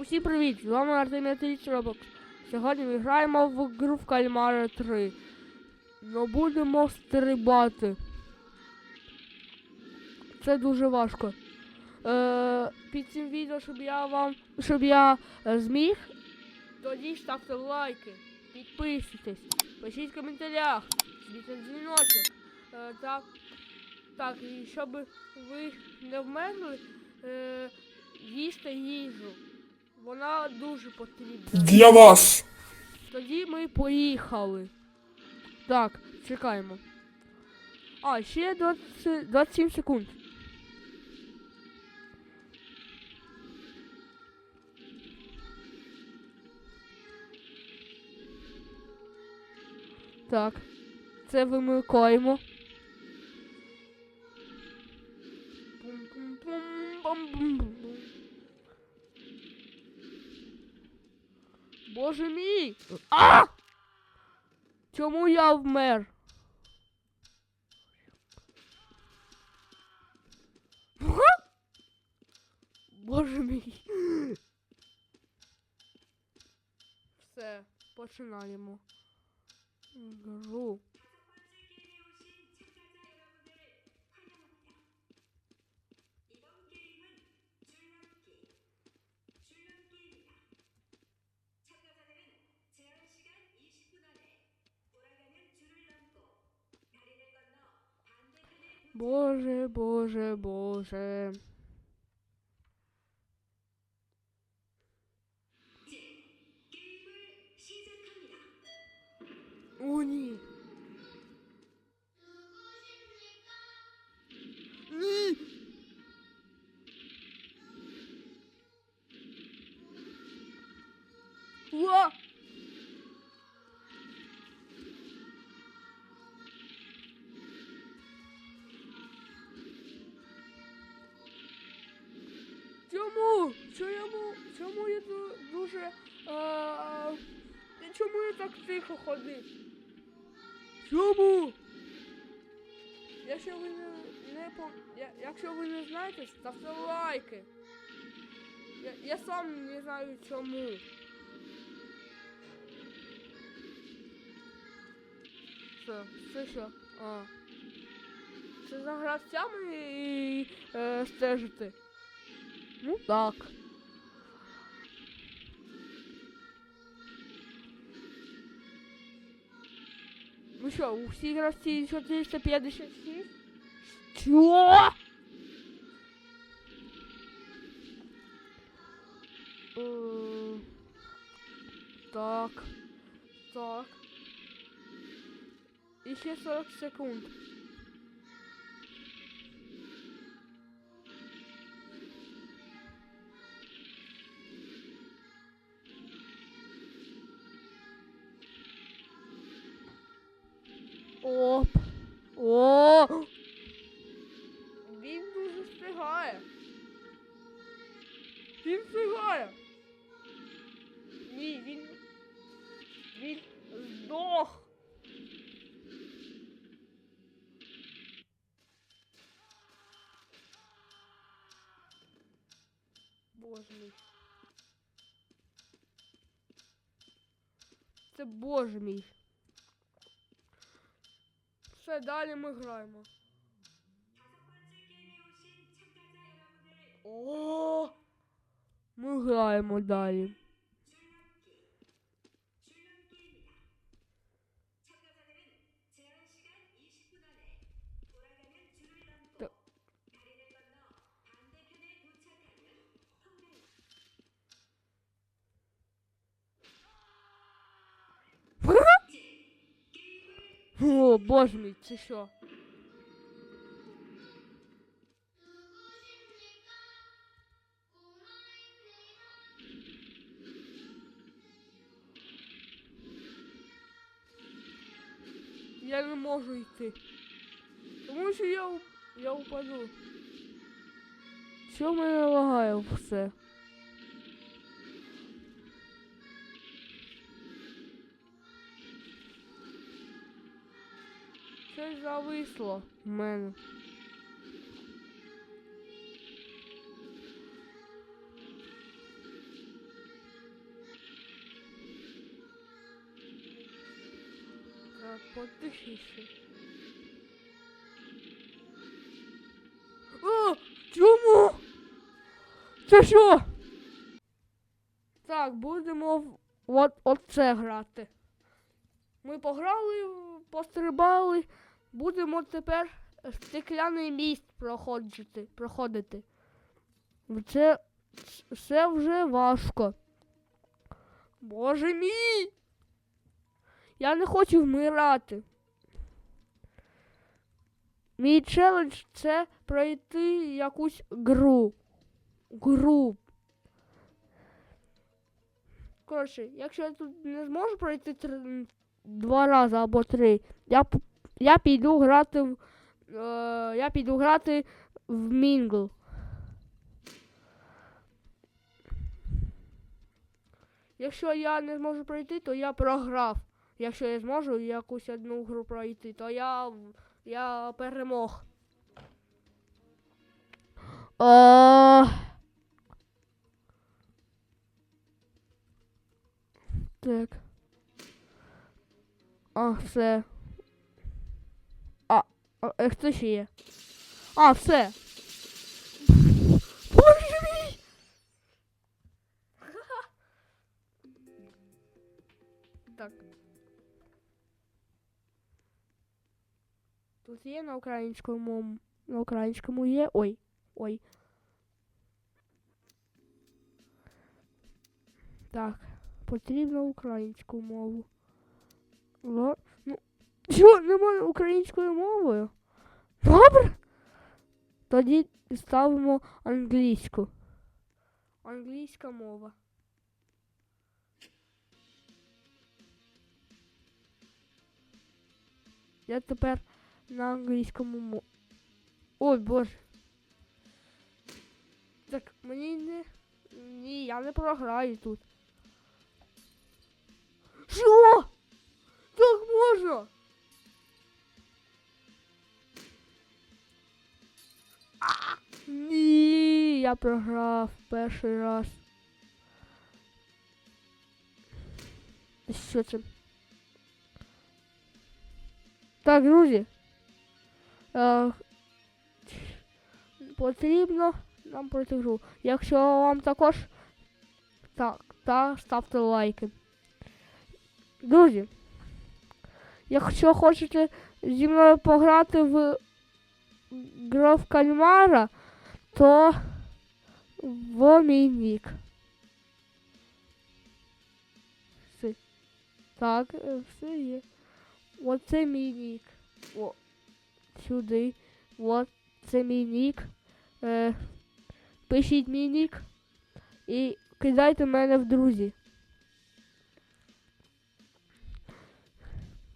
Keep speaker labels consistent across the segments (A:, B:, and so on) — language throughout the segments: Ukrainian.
A: Усім привіт! З вами Артемій Анатолійович Робок. Сьогодні ми граємо в гру в Кальмара 3. Ну будемо стрибати. Це дуже важко. Е, під цим відео, щоб я вам. щоб я е, зміг, тоді ставте лайки, підписуйтесь, пишіть в коментарях, на дзвіночок. Е, так, так, і щоб ви не вмерли, е, їсти їжу. Вона дуже потрібна.
B: Для вас.
A: Тоді ми поїхали. Так, чекаємо. А, ще 20, 27 секунд. Так. Це вимикаємо. Пум-пум-пум-пам-пум-пум. Боже мій! А! Чому я вмер? Боже мій. Все, починаємо. Гру. Боже, боже, боже. О, ні. Чому? Чому? Чому я ду- дуже. А, чому я так тихо ходив? Чому? Якщо ви не, не якщо ви не знаєте, ставте лайки. Я, я сам не знаю чому. Що? Це що? А. Це за гравцями і е, стежити. Ну так. Ну що, у всіх гравці 456? Чо? Е, Так. Так. І ще 40 секунд. Оп. О! Він дуже встигає. Він встигає. Ні, він. Він здох. Боже мій. Це боже мій. Все, далі ми граємо. О! Ми граємо далі. Боже мій, це що? Я не можу йти. Тому що я, я упаду. Що мене лагає все? зависло в мене. Так, потихніше. О, чому? Це що? Так, будемо в от, от грати. Ми пограли, пострибали. Будемо тепер стекляний міст проходити. проходити. Це, це вже важко. Боже мій! Я не хочу вмирати. Мій челендж це пройти якусь гру. Гру. Коротше, якщо я тут не зможу пройти три, два рази або три, я, я піду грати в. Е, я піду грати в Мінгл. Якщо я не зможу пройти, то я програв. Якщо я зможу якусь одну гру пройти, то я, я перемог. А... Так. А, все. А, е, хто ще є? А, все. Боже мій! Так. Тут є на українському. На українському є. Ой. Ой. Так. Потрібно українську мову. Ло... Ну. Що, немає українською мовою? Добре. Тоді ставимо англійську. Англійська мова. Я тепер на англійському мо... Ой, боже. Так, мені не. Ні, я не програю тут. Що? Я програв перший раз. Що це? Так, друзі. Е, потрібно нам пройти гру. Якщо вам також так, та ставте лайки. Друзі, якщо хочете зі мною пограти в гру в кальмара, то в мій нік. Все. Так, е, все є. Оце мій нік. О, сюди. От це мій нік. Е, пишіть мій нік і кидайте мене в друзі.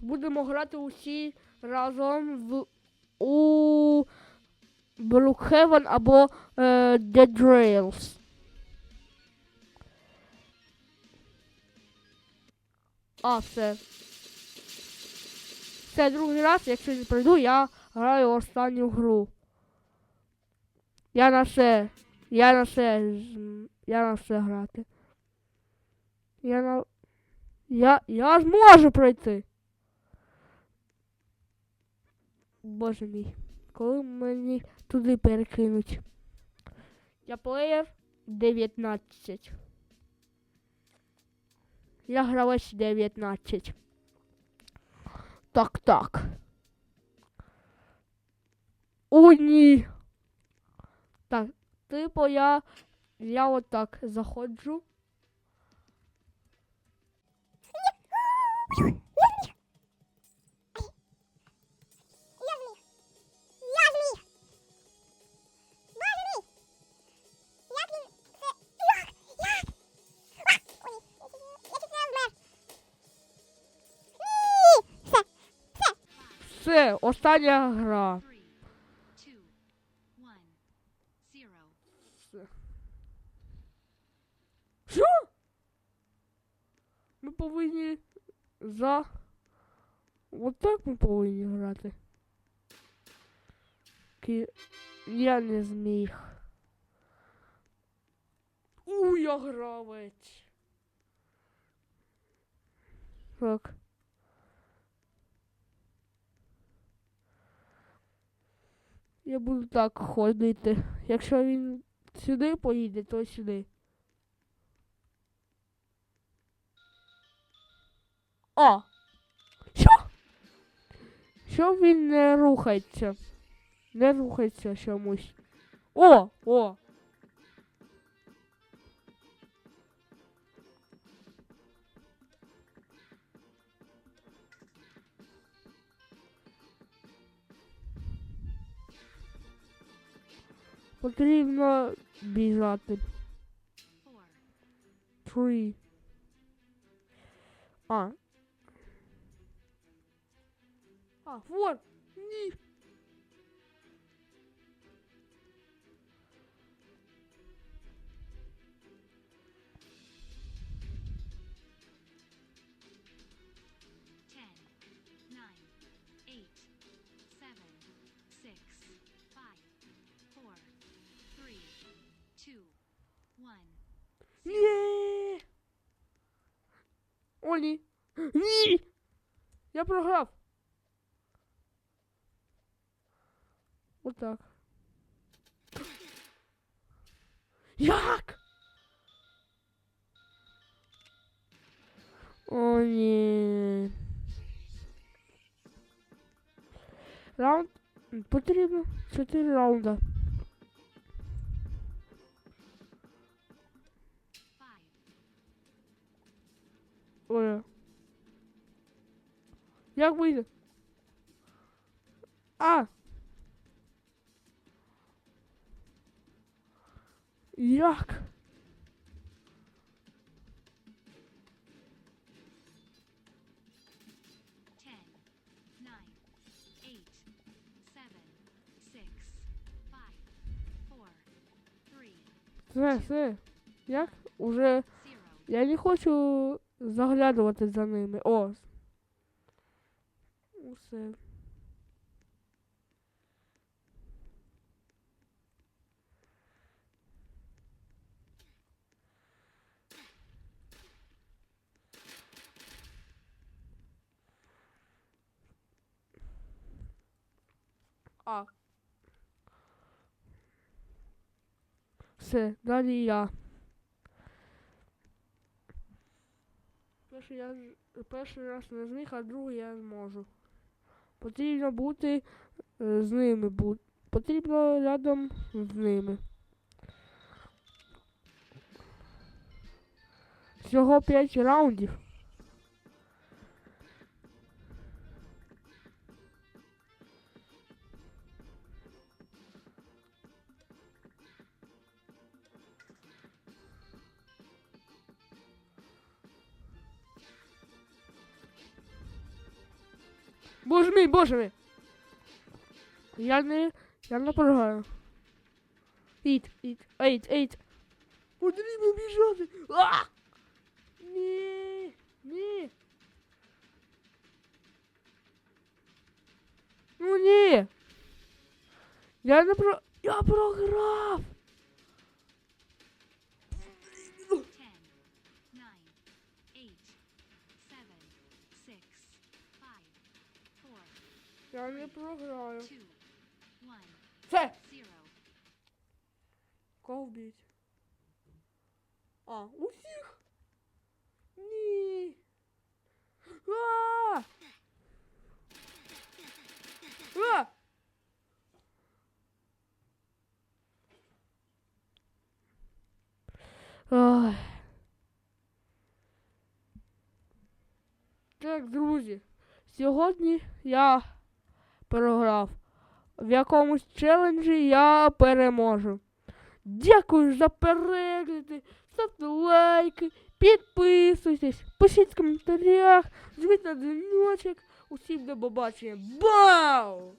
A: Будемо грати усі разом в у Brookhaven або е, Dead Rails. А, все. Це другий раз, якщо не пройду, я граю останню гру. Я на все. Я на все. Я на все грати. Я на. Я. Я зможу пройти. Боже мій. Коли мені туди перекинуть? Я плеєр 19. Я гравець 19. Так, так. О, ні. Так, типу я. Я отак заходжу.
B: Все,
A: остання гра.
C: Zero.
A: Що? Ми повинні за. Отак ми повинні грати. Ки... Я не зміг. У, я гравець. Так. Я буду так ходити. Якщо він сюди поїде, то сюди. О! Що? Що він не рухається? Не рухається чомусь. О! О! Потрібно біжати.
C: four,
A: Three. А. А, вот. ні. Ні. Я програв. Отак. Як? О, ні. Раунд потрібно чотири раунда.
C: Five,
A: Ой. Як вийде? А. Як? Все, все. Як? Уже я не хочу заглядувати за ними. О. Усе. А. Все, далі я. Перший, я, перший раз не зміг, а другий я зможу. Потрібно бути е, з ними. Потрібно рядом з ними. Всього 5 раундів. Боже мій, боже мій. Я не. Я не програю. Ід, ід, ейт, ейт. Потрібно біжати. А! Ні, ні. Ну ні. Я не про. Я програв. Я не програю.
C: two, one,
A: Все.
C: zero.
A: Кого вбить? А, усіх? Ні. А! А! Ой. Так, друзі, сьогодні я програв. В якомусь челенджі я переможу. Дякую за перегляди, ставте лайки, підписуйтесь, пишіть в коментарях, жміть на дзвіночок. Усім до побачення. Бау!